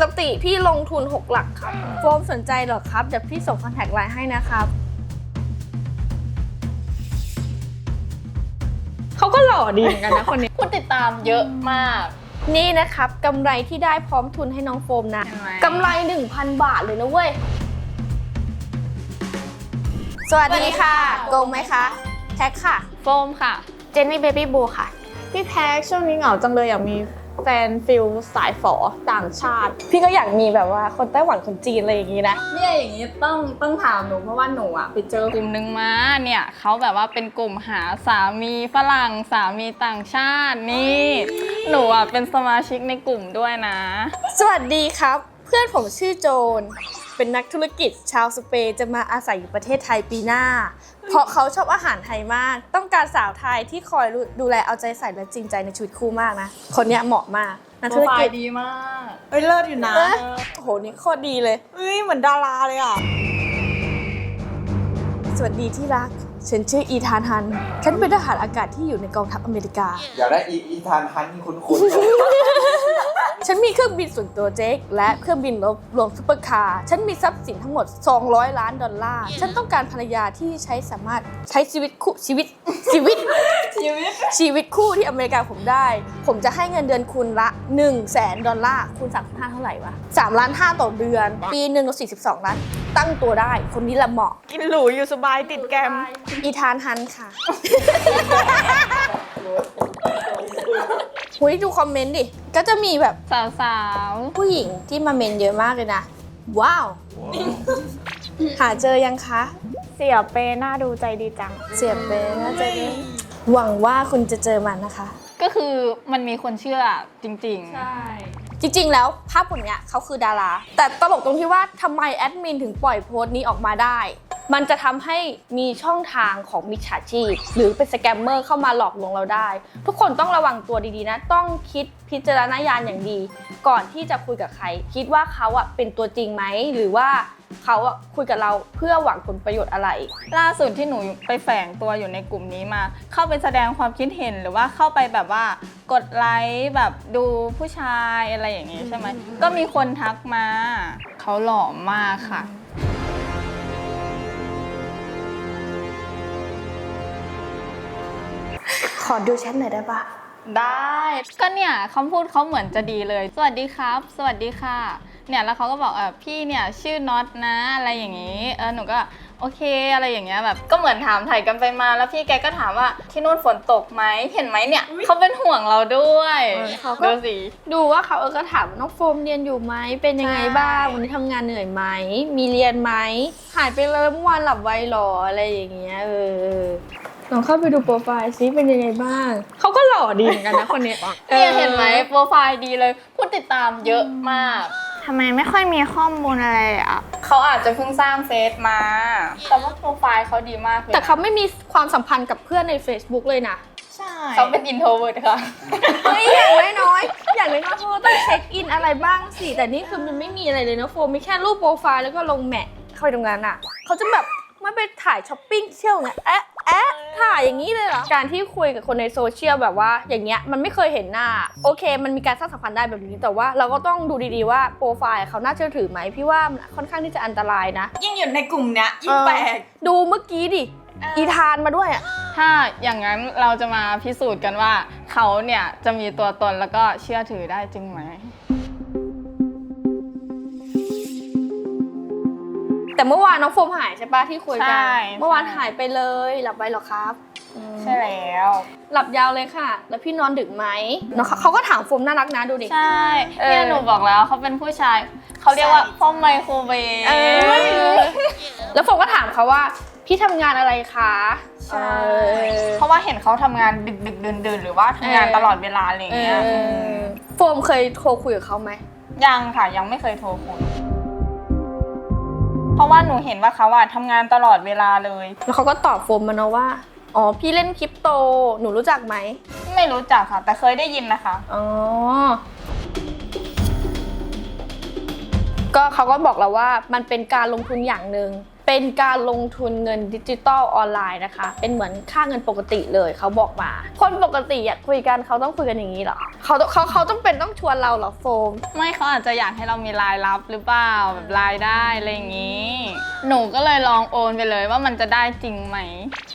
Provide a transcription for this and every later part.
กติพี่ลงทุน 6 หลักครับโฟมสนใจเหรอครับ เดี๋ยวพี่ส่งคอนแทคไลน์ให้นะครับ เขาก็หล่อดีเหมือนกันนะคนนี้ผู้ติดตามเยอะมาก นี่นะครับกำไรที่ได้พร้อมทุนให้น้องโฟมนะเห็นไหมกำไร 1,000 บาทเลยนะเว้ย สวัสดีค่ะโกงไหมคะแท็กค่ะ โฟมค่ะ เจนนี่เบบี้บูค่ะ พี่แพ็กช่วงนี้เหงาจังเลยอยากมีแฟ นฟิลสายฝอต่างชาติ พี่ก็อยากมีแบบว่าคนไต้หวันคนจีนอะไรอย่างงี้นะ เนี่ยอย่างนี้ต้องต้องถามหนูเพราะว่าหนูอะไปเจอกลุ่มหนึ่งมาเนี่ยเขาแบบว่าเป็นกลุ่มหาสามีฝรั่งสามีต่างชาตินี่ หนูอะเป็นสมาชิกในกลุ่มด้วยนะ สวัสดีครับ เพื่อนผมชื่อโจน เป็นนักธุรกิจชาวสเปนจะมาอาศัยอยู่ประเทศไทยปีหน้า เพราะเขาชอบอาหารไทยมาก ต้องการสาวไทยที่คอยดูแลเอาใจใส่และจริงใจในชีวิตคู่มากนะ คนเนี้ยเหมาะมากนักโปรธุรไฟกิจล์ดีมากเอ้ยเลิศอยู่นะเอ้ยโอ้โหนี่โคตรดีเลยเอ้ยเหมือนดาราเลยอะสวัสดีที่รัก ฉันชื่ออีธานฮัน ฉันเป็นทหารอากาศที่อยู่ในกองทัพอเมริกา อยากได้อีอีธานฮันคุ้นคุ้นฉันมีเครื่องบินส่วนตัวเจ๊กและเครื่องบินรบรวมซุปเปอร์คาร์ ฉันมีทรัพย์สินทั้งหมด 200 ล้านดอลลาร์ ฉันต้องการภรรยาที่ใช้สามารถใช้ชีวิตคู่ชีวิตชีวิต ชีวิต ชีวิตคู่ที่อเมริกาผมได้ ผมจะให้เงินเดือนคุณละ 1 0 0 0 0แสนดอลลาร์คูณ35เท่าไหร่วะ3ล้าน5ต่อเดือน ปีหนึ่งก็42 ล้าน ตั้งตัวได้ คนนี้ละเหมาะ กินหรูอยู่สบายติดแกรมอีธานฮันค่ะ หุยดูคอมเมนต์ดิ ก็จะมีแบบสาวผู้หญิงที่มาเมนเยอะมากเลยนะ ว้าว หาเจอยังคะเสียเปน่าดูใจดีจัง เสียเปนน่าจะดีหวังว่าคุณจะเจอมันนะคะๆก็คือมันมีคนเชื่อจริง ๆ จริง ๆ แล้วภาพคนเนี้ยเขาคือดารา แต่ตลกตรงที่ว่าทำไมแอดมินถึงปล่อยโพสต์นี้ออกมาได้ มันจะทำให้มีช่องทางของมิจฉาชีพ หรือเป็นสแกมเมอร์เข้ามาหลอกลวงเราได้ ทุกคนต้องระวังตัวดีๆนะ ต้องคิดพิจารณญาณอย่างดี ก่อนที่จะคุยกับใคร คิดว่าเขาอะเป็นตัวจริงไหมหรือว่า เขาอะคุยกับเราเพื่อหวังผลประโยชน์อะไร ล่าสุดที่หนูไปแฝงตัวอยู่ในกลุ่มนี้มา เข้าไปแสดงความคิดเห็นหรือว่าเข้าไปแบบว่ากดไลค์แบบดูผู้ชายอะไรอย่างนี้ใช่ไหมก็มีคนทักมา เขาหล่อมากค่ะขอดูแชทหน่อยได้ปะได้ ก็เนี่ยคำพูดเขาเหมือนจะดีเลย สวัสดีครับ สวัสดีค่ะ เนี่ยแล้วเขาก็บอกเออพี่เนี่ยชื่อน็อตนะอะไรอย่างนี้เออหนูก็โอเคอะไรอย่างเงี้ยแบบก็เหมือนถามถ่ายกันไปมา แล้วพี่แกก็ถามว่าที่นู่นฝนตกไหมเห็นไหมเนี่ยเขาเป็นห่วงเราด้วยเออเขาก็ดูสิดูว่าเขาเออก็ถามว่าน้องโฟมเรียนอยู่ไหมเป็นยังไงบ้างใช่วันนี้ทำงานเหนื่อยไหมมีเรียนไหมหายไปเลยเมื่อวานหลับไวหรออะไรอย่างเงี้ยเออเออลองเข้าไปดูโปรไฟล์ซิเป็นยังไงบ้าง เขาก็หล่อดีเหมือนกันนะคนเนี้ยเนี่ยเห็นไหมโปรไฟล์ดีเลยผู้ติดตามเยอะมาก ทำไมไม่ค่อยมีข้อมูลอะไรอะ เขาอาจจะเพิ่งสร้างเฟซมา แต่ว่าโปรไฟล์เขาดีมากเลยแต่เขาไม่มีความสัมพันธ์กับเพื่อนใน Facebook เลยนะ ใช่เขาเป็นอินโทรเวิร์ดค่ะ เฮ้ยอย่างน้อยๆอย่างน้อยๆโฟมต้องเช็คอินอะไรบ้างสิ แต่นี่คือมันไม่มีอะไรเลยนะโฟมมีแค่รูปโปรไฟล์แล้วก็ลงแมทเข้าไปตรงนั้นอะเขาจะแบบไม่ไปถ่ายช้อปปิ้งเที่ยวเนี่ยแอะ แอะถ่ายอย่างนี้เลยเหรอ การที่คุยกับคนในโซเชียลแบบว่าอย่างเงี้ยมันไม่เคยเห็นหน้า โอเค มันมีการสร้างสัมพันธ์ได้แบบนี้แต่ว่าเราก็ต้องดูดีๆว่าโปรไฟล์เขาน่าเชื่อถือไหมพี่ว่ามันค่อนข้างที่จะอันตรายนะ ยิ่งอยู่ในกลุ่มเนี้ยยิ่งแปลก ดูเมื่อกี้ดิอีธานมาด้วยอะถ้าอย่างนั้นเราจะมาพิสูจน์กันว่าเขาเนี่ยจะมีตัวตนแล้วก็เชื่อถือได้จริงไหม แต่เมื่อวานน้องโฟมหายใช่ปะที่คุยกัใช่ เมื่อวานใช่หายไปเลย หลับไปเหรอครับอืมใช่แล้ว หลับยาวเลยค่ะ แล้วพี่นอนดึกไหมเนอะเขาเขาก็ถามโฟมน่ารักนะดูดิ ใช่เออเนี่ยหนูบอกแล้วเขาเป็นผู้ชาย เขาเรียกว่าพ่อไมโครเวฟ เออ แล้วโฟมก็ถามเขาว่า พี่ทำงานอะไรคะใช่ เออ เพราะว่าเห็นเขาทำงานดึกดึกๆดื่นดื่นๆหรือว่าทำงานเออ ตลอดเวลาอะไรอย่างเงี้ยเออโฟมเคยโทรคุยกับเขาไหม ยังค่ะยังไม่เคยโทรคุย เพราะว่าหนูเห็นว่าเขาอะทำงานตลอดเวลาเลย แล้วเขาก็ตอบโฟมมาเนาะว่า อ๋อ พี่เล่นคริปโต หนูรู้จักไหม ไม่รู้จักค่ะ แต่เคยได้ยินนะคะ อ๋อ ก็เขาก็บอกเราว่ามันเป็นการลงทุนอย่างหนึ่ง เป็นการลงทุนเงินดิจิตอลออนไลน์นะคะ เป็นเหมือนค่าเงินปกติเลยเขาบอกมา คนปกติอะคุยกันเขาต้องคุยกันอย่างนี้เหรอเขาต้องเขาเขาต้องเป็นต้องชวนเราเหรอโฟม ไม่เขาอาจจะอยากให้เรามีรายรับหรือเปล่าแบบรายได้อะไรอย่างนี้ หนูก็เลยลองโอนไปเลยว่ามันจะได้จริงไหม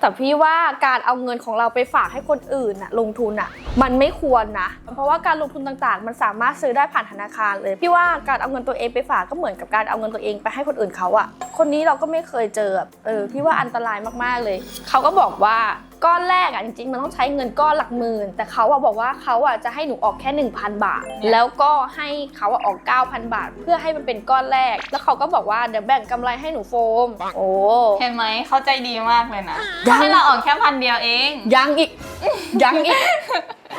แต่พี่ว่าการเอาเงินของเราไปฝากให้คนอื่นน่ะลงทุนน่ะมันไม่ควรนะ เพราะว่าการลงทุนต่างๆ มันสามารถซื้อได้ผ่านธนาคารเลย พี่ว่าการเอาเงินตัวเองไปฝากก็เหมือนกับการเอาเงินตัวเองไปให้คนอื่นเขาอะคนนี้เราก็ไม่เคยเจออะเออพี่ว่าอันตรายมากๆเลย เขาก็บอกว่าก้อนแรกอะจริงๆมันต้องใช้เงินก้อนหลักหมื่น แต่เขาอะบอกว่าเขาอะจะให้หนูออกแค่ 1,000 บาท แล้วก็ให้เขาอะออก 9,000 บาท เพื่อให้มันเป็นก้อนแรก แล้วเขาก็บอกว่าเดี๋ยวแบ่งกำไรให้หนูโฟม โอ้เห็นไหมเข้าใจดีมากเลยนะยังให้เราออกแค่พันเดียวเอง ยังอีก ยังอีก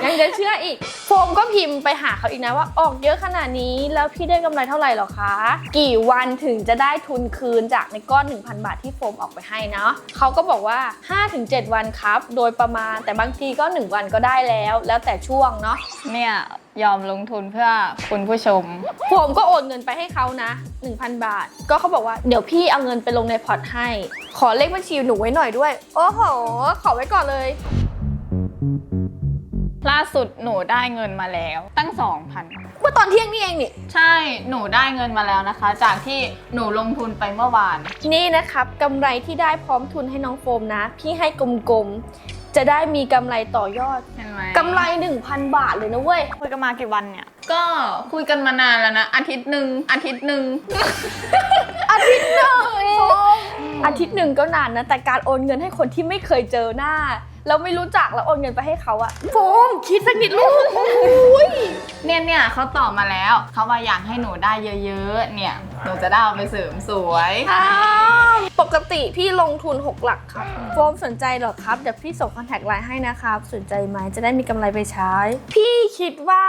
ยังจะเชื่ออีก โฟมก็พิมพ์ไปหาเขาอีกนะว่าออกเยอะขนาดนี้แล้วพี่ได้กำไรเท่าไหร่หรอคะ กี่วันถึงจะได้ทุนคืนจากในก้อน 1,000 บาทที่โฟมออกไปให้เนาะเขาก็บอกว่า 5-7 วันครับ โดยประมาณแต่บางทีก็ 1 วันก็ได้แล้ว แล้วแต่ช่วงเนาะเนี่ยยอมลงทุนเพื่อคุณผู้ชมโฟมก็โอนเงินไปให้เขานะ 1,000 บาท ก็เขาบอกว่าเดี๋ยวพี่เอาเงินไปลงในพอร์ตให้ ขอเลขบัญชีหนูไว้หน่อยด้วย โอ้โห ขอไว้ก่อนเลยล่า สุดหนูได้เงินมาแล้ว ตั้ง 2,000 เมื่อตอนเที่ยงนี่เองนี่ ใช่หนูได้เงินมาแล้วนะคะ จากที่หนูลงทุนไปเมื่อวาน นี่นะครับกำไรที่ได้พร้อมทุนให้น้องโฟมนะ พี่ให้กลมๆ จะได้มีกำไรต่อยอดเห็นไหมกำไร 1,000 บาทเลยนะเว้ย คุยกันมากี่วันเนี่ย ก็คุยกันมานานแล้วนะ อาทิตย์หนึ่งอาทิตย์หนึ่ง อาทิตย์หนึ่งโฟมอาทิตย์หนึ่งก็นานนะ แต่การโอนเงินให้คนที่ไม่เคยเจอหน้า แล้วไม่รู้จักแล้วโอนเงินไปให้เขาอะโฟมคิดสักนิดลูกอุ้ยเนี่ยเนี่ยเขาตอบมาแล้วเขาว่าอยากให้หนูได้เยอะๆ เนี่ยหนูจะได้เอาไปเสริมสวยอ้าวปกติพี่ลงทุน 6 หลักครับโฟมสนใจเหรอครับเดี๋ยวพี่ส่งคอนแทคไลน์ให้นะครับสนใจไหมจะได้มีกำไรไปใช้ พี่คิดว่า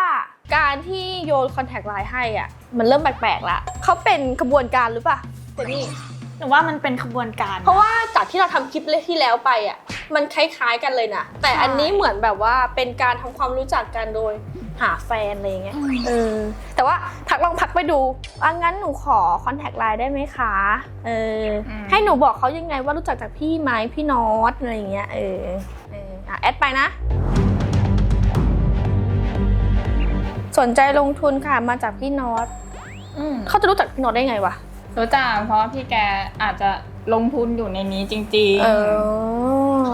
การที่โยนคอนแทคไลน์ให้อะมันเริ่มแปลกๆละเขาเป็นขบวนการหรือเปล่าเจนนี่ หนูว่ามันเป็นขบวนการเพราะว่าจากที่เราทำคลิปที่แล้วไปอะมันคล้ายๆกันเลยนะแต่อันนี้เหมือนแบบว่าเป็นการทำความรู้จักกันโดยหาแฟนอะไรอย่างเงี้ยเออแต่ว่าทักลองพักไปดูอะงั้นหนูขอคอนแทคไลน์ได้ไหมคะเอออืมให้หนูบอกเขายังไงว่ารู้จักจากพี่ไหมพี่นอตอะไรอย่างเงี้ยเออเอออะแอดไปนะสนใจลงทุนค่ะมาจากพี่นอตอืมเขาจะรู้จักพี่นอตได้ไงวะ รู้จักเพราะว่าพี่แกอาจจะลงทุนอยู่ในนี้จริงๆเออ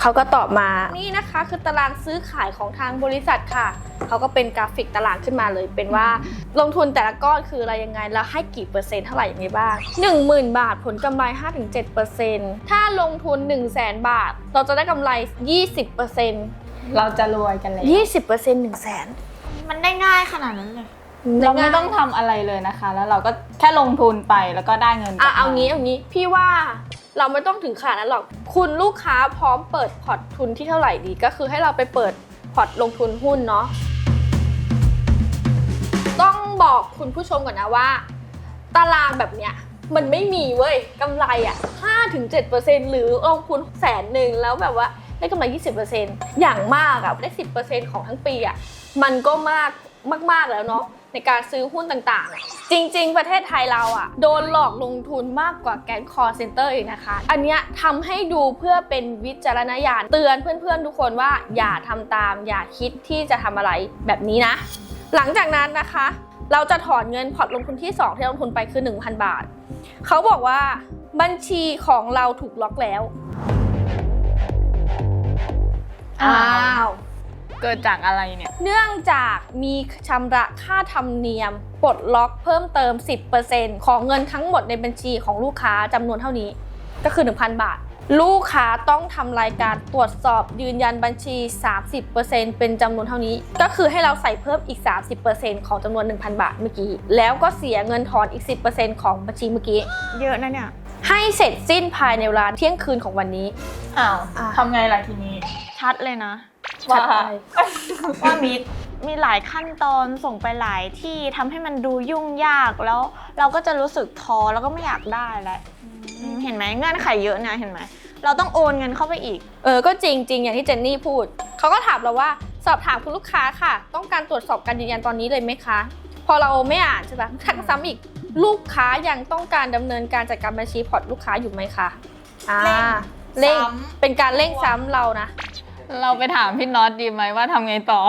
เขาก็ตอบมา นี่นะคะคือตารางซื้อขายของทางบริษัทค่ะ เขาก็เป็นกราฟิกตารางขึ้นมาเลยเป็นว่าลงทุนแต่ละก้อนคืออะไรยังไง แล้วให้กี่เปอร์เซ็นต์เท่าไหร่อย่างไรบ้าง 10,000 บาทผลกำไร 5-7%ถ้าลงทุน 1 0 0 0 0แบาท เราจะได้กำไร 20%เราจะรวยกันเลย 20% 1 0 0 0 0แสนมันได้ง่ายขนาดนั้นเลย เราไม่ต้องทำอะไรเลยนะคะ แล้วเราก็แค่ลงทุนไปแล้วก็ได้เงินกลัอะบมเอางี้เอางี้พี่ว่าเราไม่ต้องถึงขนาดนั้นหรอก คุณลูกค้าพร้อมเปิดพอร์ตทุนที่เท่าไหร่ดี ก็คือให้เราไปเปิดพอร์ตลงทุนหุ้นเนาะต้องบอกคุณผู้ชมก่อนนะว่า ตารางแบบเนี้ยมันไม่มีเว้ยกำไรอะ5-7%หรือลงทุนแสนหนึ่งแล้วแบบว่าได้กำไร 20%อย่างมากอะได้ 10%ของทั้งปีอะมันก็มากมาก ๆ แล้วเนาะในการซื้อหุ้นต่างๆ จริง ๆ ประเทศไทยเราอะ โดนหลอกลงทุนมากกว่าแก๊งคอร์เซนเตอร์อีกนะคะ อันเนี้ยทำให้ดูเพื่อเป็นวิจารณญาณเตือนเพื่อนๆ ทุกคนว่าอย่าทำตาม อย่าคิดที่จะทำอะไรแบบนี้นะ หลังจากนั้นนะคะ เราจะถอนเงินพอร์ตลงทุนที่ 2 ที่ลงทุนไปคือ 1,000 บาท เขาบอกว่าบัญชีของเราถูกล็อกแล้วอ้าว เกิดจากอะไรเนี่ย เนื่องจากมีชำระค่าธรรมเนียมปลดล็อกเพิ่มเติม 10%ของเงินทั้งหมดในบัญชีของลูกค้าจำนวนเท่านี้ ก็คือ 1,000 บาท ลูกค้าต้องทำรายการตรวจสอบยืนยันบัญชี 30%เป็นจำนวนเท่านี้ ก็คือให้เราใส่เพิ่มอีก 30%ของจำนวน 1,000 บาทเมื่อกี้ แล้วก็เสียเงินถอนอีก 10%ของบัญชีเมื่อกี้ เยอะนะเนี่ย ให้เสร็จสิ้นภายในเวลาเที่ยงคืนของวันนี้ อ้าวอะทำไงล่ะทีนี้ ชัดเลยนะ ว่าชัดไปว่ามีมีหลายขั้นตอนส่งไปหลายที่ทำให้มันดูยุ่งยากแล้ว เราก็จะรู้สึกท้อแล้วก็ไม่อยากได้แล้วอืมเห็นไหมเงื่อนไขเยอะนะเห็นไหมเราต้องโอนเงินเข้าไปอีก เออ ก็จริงจริงอย่างที่เจนนี่พูด เขาก็ถามเราว่าสอบถามคุณลูกค้าค่ะ ต้องการตรวจสอบการยืนยันตอนนี้เลยไหมคะ พอเราไม่อ่านใช่ปะทักซ้ำอีกลูกค้ายังต้องการดำเนินการจัดการบัญชีพอร์ตลูกค้าอยู่ไหมคะอ่าเร่งเร่งซ้ำเป็นการเร่งซ้ำเรานะ เราไปถามพี่น็อตดีไหมว่าทำไงต่อ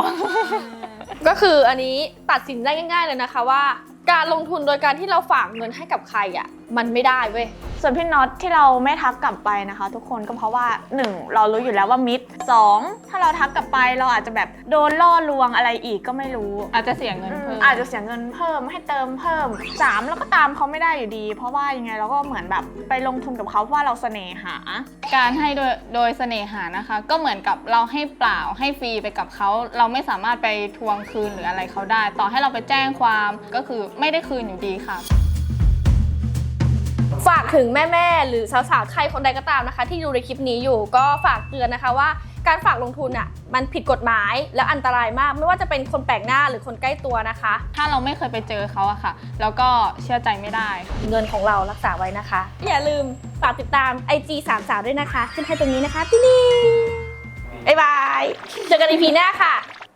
ก็คืออันนี้ตัดสินได้ง่าย ๆ เลยนะคะว่า การลงทุนโดยการที่เราฝากเงินให้กับใครอะมันไม่ได้เว้ย ส่วนพี่น็อตที่เราไม่ทักกลับไปนะคะ ทุกคนก็เพราะว่า 1. เรารู้อยู่แล้วว่ามิด 2. ถ้าเราทักกลับไปเราอาจจะแบบโดนล่อลวงอะไรอีกก็ไม่รู้ อาจจะเสียเงินอืมเพิ่มอาจจะเสียเงินเพิ่มให้เติมเพิ่ม 3. แล้วก็ตามเขาไม่ได้อยู่ดี เพราะว่ายังไงเราก็เหมือนแบบไปลงทุนกับเขาเพราะว่าเราเสน่หา การให้โดยโดยเสน่หานะคะ ก็เหมือนกับเราให้เปล่าให้ฟรีไปกับเขาเราไม่สามารถไปทวงคืนหรืออะไรเขาได้ ต่อให้เราไปแจ้งความก็คือไม่ได้คืนอยู่ดีค่ะ ฝากถึงแม่ๆหรือสาวๆใครคนใดก็ตามนะคะ ที่ดูในคลิปนี้อยู่ก็ฝากเตือนนะคะว่าการฝากลงทุนอะมันผิดกฎหมายและอันตรายมาก ไม่ว่าจะเป็นคนแปลกหน้าหรือคนใกล้ตัวนะคะ ถ้าเราไม่เคยไปเจอเขาอะค่ะ แล้วก็เชื่อใจไม่ได้ค่ะเงินของเรารักษาไว้นะคะ อย่าลืมฝากติดตาม IG 3สาวด้วยนะคะ ขึ้นให้ตรงนี้นะคะติ๊งๆบ๊ายบายเจอกันอีพีหน้าค่ะ